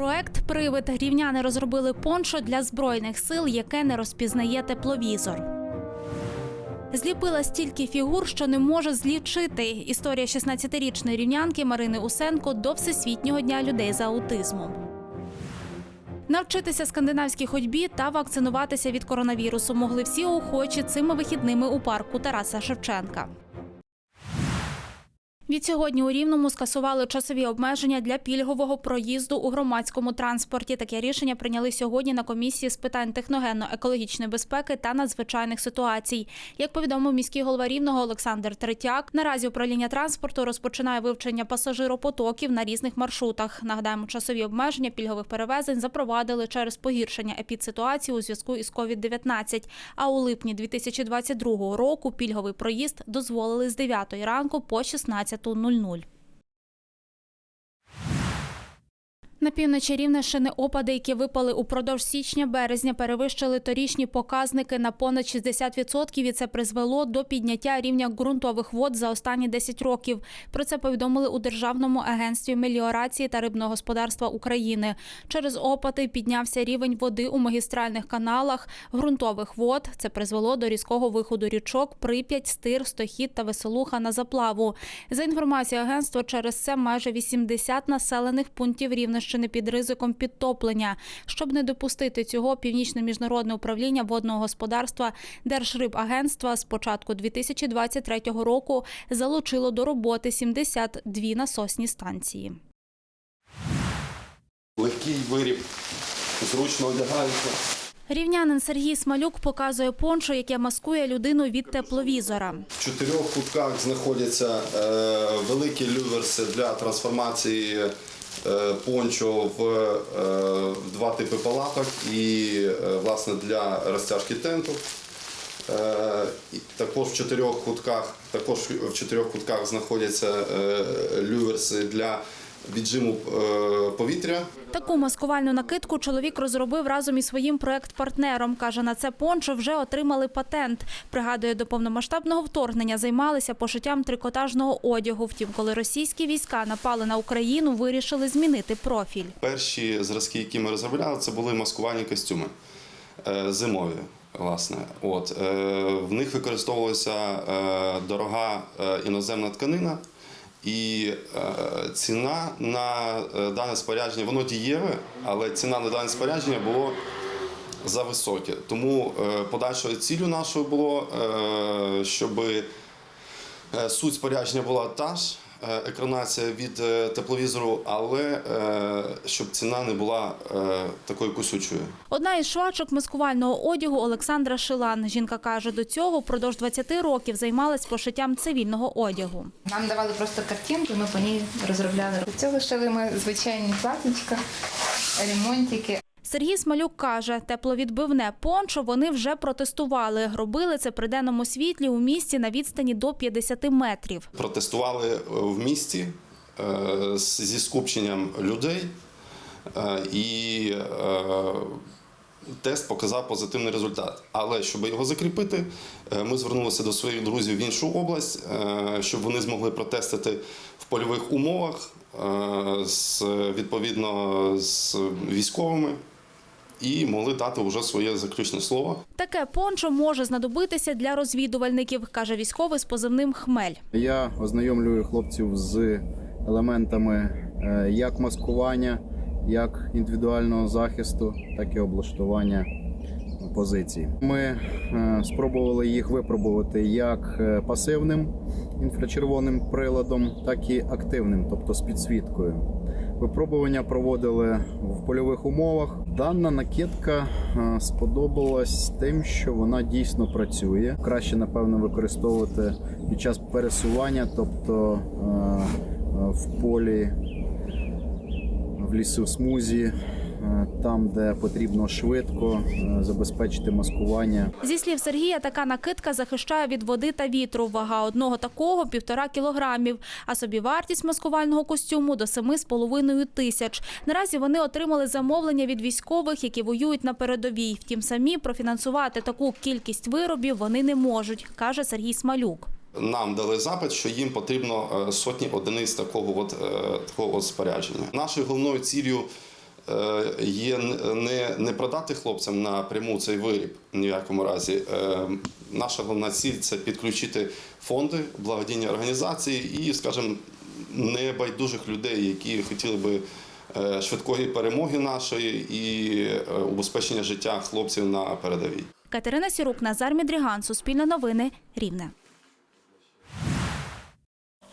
Проект Привид рівняни розробили пончо для збройних сил, яке не розпізнає тепловізор. Зліпила стільки фігур, що не може злічити. Історія 16-річної рівнянки Марини Усенко до Всесвітнього дня людей з аутизмом. Навчитися скандинавській ходьбі та вакцинуватися від коронавірусу могли всі охочі цими вихідними у парку Тараса Шевченка. Відсьогодні у Рівному скасували часові обмеження для пільгового проїзду у громадському транспорті. Таке рішення прийняли сьогодні на комісії з питань техногенно-екологічної безпеки та надзвичайних ситуацій. Як повідомив міський голова Рівного Олександр Третяк, наразі управління транспорту розпочинає вивчення пасажиропотоків на різних маршрутах. Нагадаємо, часові обмеження пільгових перевезень запровадили через погіршення епідситуації у зв'язку із COVID-19. А у липні 2022 року пільговий проїзд дозволили з 9 ранку по 16.00. На півночі Рівненщини опади, які випали упродовж січня-березня, перевищили торічні показники на понад 60% і це призвело до підняття рівня ґрунтових вод за останні 10 років. Про це повідомили у Державному агентстві меліорації та рибного господарства України. Через опади піднявся рівень води у магістральних каналах ґрунтових вод. Це призвело до різкого виходу річок Прип'ять, Стир, Стохід та Веселуха на заплаву. За інформацією агентства, через це майже 80 населених пунктів Рівненщини під ризиком підтоплення. Щоб не допустити цього, Північне міжнародне управління водного господарства Держрибагентства з початку 2023 року залучило до роботи 72 насосні станції. Легкий виріб, зручно одягається. Рівнянин Сергій Смалюк показує пончо, яке маскує людину від тепловізора. В чотирьох кутках знаходяться е, великі люверси для трансформації пончо в, е, в два типи палаток і е, власне для розтяжки тенту. Е, також в чотирьох кутках, також в чотирьох кутках знаходяться е, люверси для віджиму е, повітря. Таку маскувальну накидку чоловік розробив разом із своїм проект-партнером. Каже, на це пончо вже отримали патент. Пригадує, до повномасштабного вторгнення займалися пошиттям трикотажного одягу. Втім, коли російські війська напали на Україну, вирішили змінити профіль. Перші зразки, які ми розробляли, це були маскувальні костюми е, зимові. Власне, от е, в них використовувалася дорога іноземна тканина, і е, ціна на е, дане спорядження, воно дієве, але ціна на дане спорядження було за високе. Тому е, подальшою ціллю нашою було, щоб суть спорядження була та ж. Е, Екранація від е, тепловізору, але е, щоб ціна не була такою кусючою. Одна із швачок маскувального одягу Олександра Шилан. Жінка каже, до цього впродовж 20 років займалась пошиттям цивільного одягу. Нам давали просто картинку, ми по ній розробляли. До цього шили ми звичайні платічка, ремонтики. Сергій Смалюк каже, тепловідбивне пончо вони вже протестували. Робили це при денному світлі у місті на відстані до 50 метрів. Протестували е, в місті е, зі скупченням людей, е, і тест показав позитивний результат. Але щоб його закріпити, ми звернулися до своїх друзів в іншу область, щоб вони змогли протестити в польових умовах з відповідно з військовими. І могли дати вже своє заключне слово. Таке пончо може знадобитися для розвідувальників, каже військовий з позивним Хмель. Я ознайомлюю хлопців з елементами е, як маскування, як індивідуального захисту, так і облаштування позицій. Ми е, спробували їх випробувати як е, пасивним інфрачервоним приладом, так і активним, тобто з підсвіткою. Випробування проводили в польових умовах. Дана накидка е, сподобалась тим, що вона дійсно працює. Краще, напевно, використовувати під час пересування, тобто е, е, в полі, в лісу смузі, там, де потрібно швидко е, забезпечити маскування. Зі слів Сергія, така накидка захищає від води та вітру. Вага одного такого – півтора кілограмів, а собівартість маскувального костюму – до семи з половиною тисяч. Наразі вони отримали замовлення від військових, які воюють на передовій. Втім, самі профінансувати таку кількість виробів вони не можуть, каже Сергій Смалюк. Нам дали запит, що їм потрібно е, сотні одиниць такого от, е, такого от спорядження. Нашою головною ціллю е, є не, не продати хлопцям напряму цей виріб ні в якому разі. Е, Наша головна ціль це підключити фонди, благодійні організації і, скажімо, небайдужих людей, які хотіли би е, швидкої перемоги нашої і е, убезпечення життя хлопців на передовій. Катерина Сірук, Назар Мідріган, Суспільне новини, Рівне.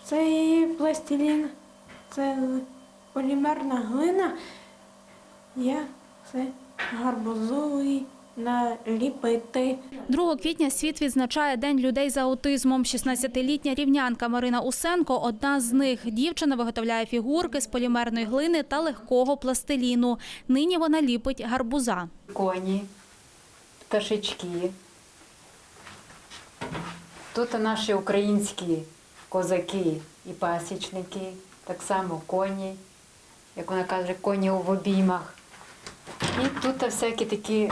Це пластилін, це полімерна глина. Я це гарбузовий наліпити. 2 квітня світ відзначає День людей з аутизмом. 16-літня рівнянка Марина Усенко – одна з них. Дівчина виготовляє фігурки з полімерної глини та легкого пластиліну. Нині вона ліпить гарбуза. коні, пташечки. Тут наші українські козаки і пасічники, так само коні, як вона каже, коні в обіймах. І тут всякі такі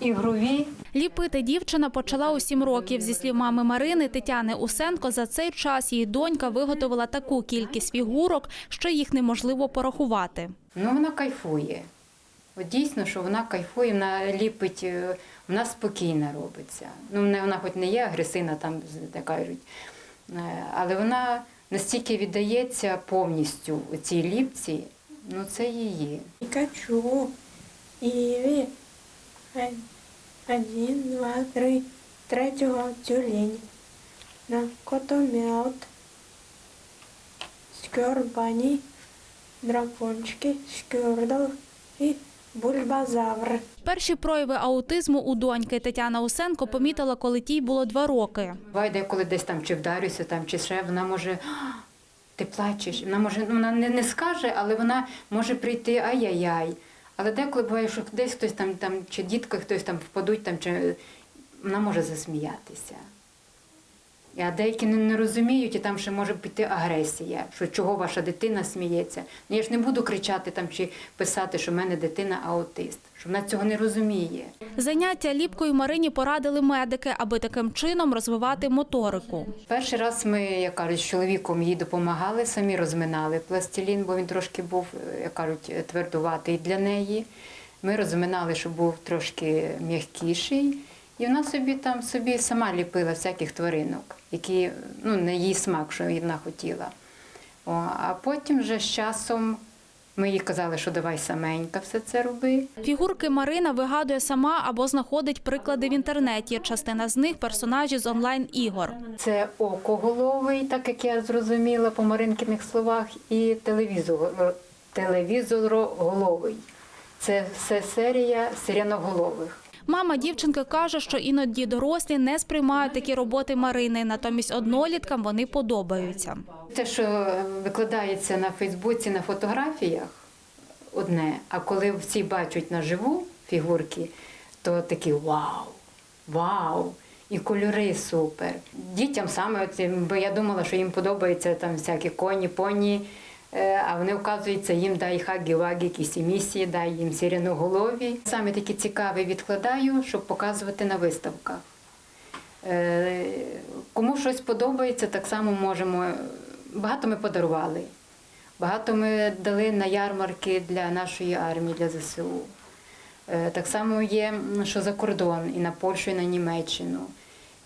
ігрові Ліпити дівчина почала у 7 років. Зі слів мами Марини Тетяни Усенко, за цей час її донька виготовила таку кількість фігурок, що їх неможливо порахувати. Ну, вона кайфує. От дійсно, що вона кайфує, вона ліпить, е, вона спокійно робиться. Ну, не- вона хоч не є агресивна, там, як кажуть, е, але вона настільки віддається повністю у цій ліпці, ну це її. Пікачу. Іві. Е- Один, два, три. Третього тюлень. На котом'ят. Скьорбані. Дракончики, скьордл і бульбазавр. Перші прояви аутизму у доньки Тетяна Усенко помітила, коли тій було два роки. Буває, деколи десь там чи вдарюся, там, чи ще, вона може. Ти плачеш. Вона може, ну, вона не, не скаже, але вона може прийти ай-яй-яй. Але деколи буває, що десь хтось там, там чи дітки хтось там впадуть, там, чи вона може засміятися. А деякі не, не розуміють, і там ще може піти агресія, що чого ваша дитина сміється. Ну я ж не буду кричати там чи писати, що в мене дитина аутист, що вона цього не розуміє. Заняття ліпкою Марині порадили медики, аби таким чином розвивати моторику. Перший раз ми, як кажуть, з чоловіком їй допомагали, самі розминали пластилін, бо він трошки був, е, як кажуть, твердуватий для неї. Ми розминали, щоб був трошки м'якіший. І вона собі там собі сама ліпила всяких тваринок, які ну, не їй смак, що вона хотіла. О, а потім вже з часом ми їй казали, що давай саменька все це роби. Фігурки Марина вигадує сама або знаходить приклади в інтернеті. Частина з них персонажі з онлайн-ігор. Це окоголовий, так як я зрозуміла по Маринкиних словах, і телевізор, телевізороголовий. Це все серія сиряноголових. Мама дівчинки каже, що іноді дорослі не сприймають такі роботи Марини, натомість одноліткам вони подобаються. Те, що викладається на Фейсбуці на фотографіях, одне, а коли всі бачать наживу фігурки, то такі вау, вау! І кольори супер. Дітям саме, бо я думала, що їм подобаються там всякі коні, поні. Е, А вони, вказується, їм дай хагі-вагі, кісімісі, дай їм сиреноголові. Саме такі цікаві відкладаю, щоб показувати на виставках. Е, Кому щось подобається, так само можемо. Багато ми подарували. Багато ми дали на ярмарки для нашої армії, для ЗСУ. Е, Так само є, що за кордон, і на Польщу, і на Німеччину.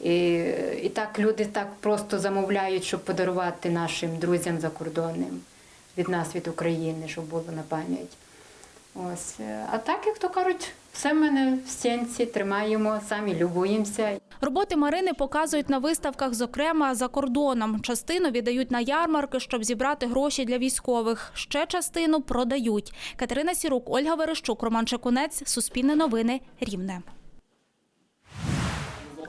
І, і так люди так просто замовляють, щоб подарувати нашим друзям закордонним від нас, від України, щоб було на пам'ять. Ось. А так, як то кажуть, все мене в стінці, тримаємо, самі любуємося. Роботи Марини показують на виставках, зокрема за кордоном. Частину віддають на ярмарки, щоб зібрати гроші для військових. Ще частину продають. Катерина Сірук, Ольга Верещук, Роман Чекунець, Суспільне новини, Рівне.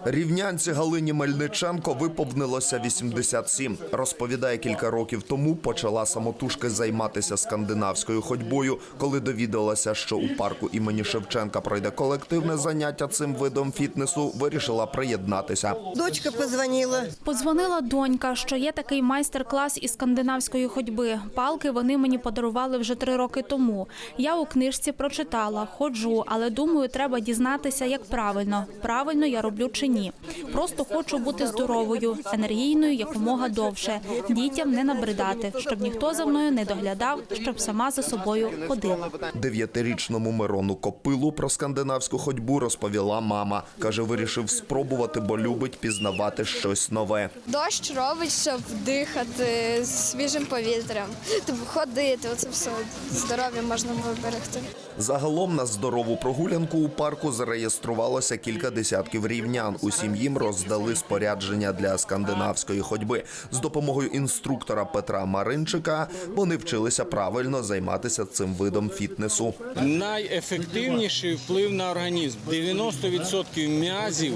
Рівнянці Галині Мельниченко виповнилося 87. Розповідає, кілька років тому почала самотужки займатися скандинавською ходьбою. Коли довідалася, що у парку імені Шевченка пройде колективне заняття цим видом фітнесу, вирішила приєднатися. Дочка позвонила. Подзвонила донька, що є такий майстер-клас із скандинавської ходьби. Палки вони мені подарували вже три роки тому. Я у книжці прочитала, ходжу, але думаю, треба дізнатися, як правильно. Правильно я роблю чи ні. Ні. Просто хочу бути здоровою, енергійною якомога довше, дітям не набридати, щоб ніхто за мною не доглядав, щоб сама за собою ходила. Дев'ятирічному Мирону Копилу про скандинавську ходьбу розповіла мама. Каже, вирішив спробувати, бо любить пізнавати щось нове. Дощ робить, щоб дихати свіжим повітрям, типу ходити, оце все здоров'я можна виберегти. Загалом на здорову прогулянку у парку зареєструвалося кілька десятків рівнян. Усім їм роздали спорядження для скандинавської ходьби. З допомогою інструктора Петра Маринчика вони вчилися правильно займатися цим видом фітнесу. Найефективніший вплив на організм 90% м'язів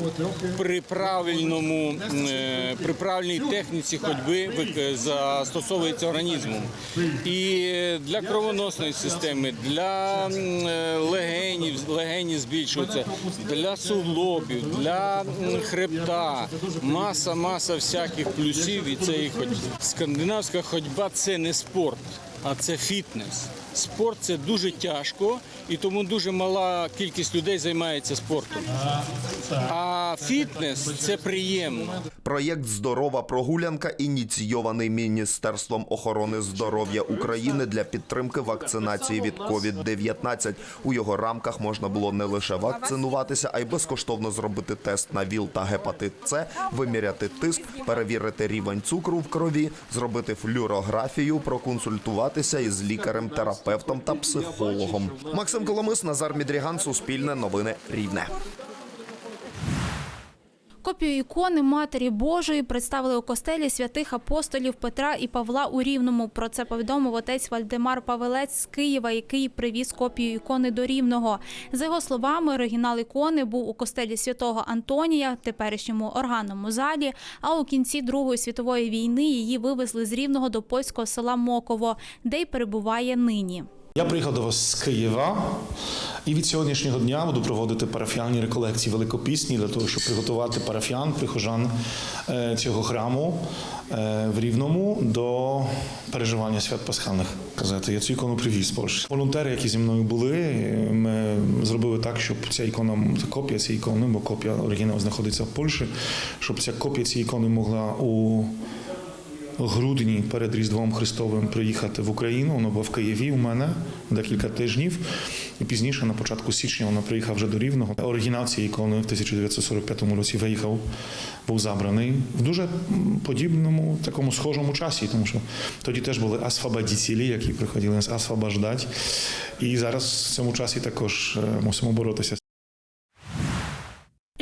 при правильному е, при правильній техніці ходьби вик- застосовується організмом. І для кровоносної системи, для е, легенів, легені збільшуються, для суглобів, для хребта. Маса, маса всяких плюсів це і ходьби. Скандинавська ходьба це не спорт, а це фітнес. Спорт це дуже тяжко, і тому дуже мала кількість людей займається спортом. А фітнес це приємно. Проєкт Здорова прогулянка ініційований Міністерством охорони здоров'я України для підтримки вакцинації від COVID-19. У його рамках можна було не лише вакцинуватися, а й безкоштовно зробити тест на ВІЛ та гепатит С, виміряти тиск, перевірити рівень цукру в крові, зробити флюорографію, проконсультуватися із лікарем, терапевтом та психологом. Максим Коломис, Назар Мідріган, Суспільне новини Рівне. Копію ікони Матері Божої представили у костелі святих апостолів Петра і Павла у Рівному. Про це повідомив отець Вальдемар Павелець з Києва, який привіз копію ікони до Рівного. За його словами, оригінал ікони був у костелі святого Антонія, теперішньому органному залі. А у кінці Другої світової війни її вивезли з Рівного до польського села Моково, де й перебуває нині. Я приїхав до вас з Києва і від сьогоднішнього дня буду проводити парафіальні реколекції великопісні для того, щоб приготувати парафіян, прихожан е, цього храму е, в Рівному до переживання свят пасхальних. Казати, я цю ікону привіз Польщі. Волонтери, які зі мною були, е, ми зробили так, щоб ця ікона, копія цієї ікони, бо копія оригінал знаходиться в Польщі, щоб ця копія цієї ікони могла у грудні перед Різдвом Христовим приїхати в Україну. Воно було в Києві у мене декілька тижнів. І пізніше, на початку січня, вона приїхав вже до Рівного. Оригінал цієї ікони в 1945 році виїхав, був забраний в дуже подібному, такому схожому часі, тому що тоді теж були асфабадіцілі, які приходили нас асфабаждати. І зараз в цьому часі також е, мусимо боротися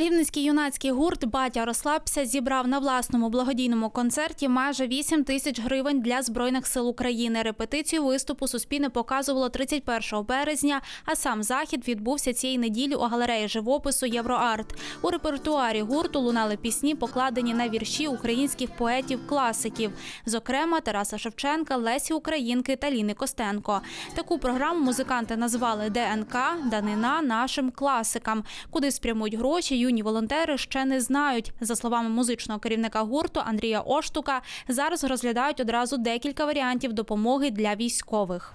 Рівненський юнацький гурт Батя розслабся зібрав на власному благодійному концерті майже 8 тисяч гривень для збройних сил України. Репетицію виступу Суспільне показувало 31 березня. А сам захід відбувся цієї неділі у галереї живопису Євроарт. У репертуарі гурту лунали пісні, покладені на вірші українських поетів-класиків, зокрема Тараса Шевченка, Лесі Українки та Ліни Костенко. Таку програму музиканти назвали ДНК Данина нашим класикам. Куди спрямують гроші, юні волонтери ще не знають. За словами музичного керівника гурту Андрія Оштука, зараз розглядають одразу декілька варіантів допомоги для військових.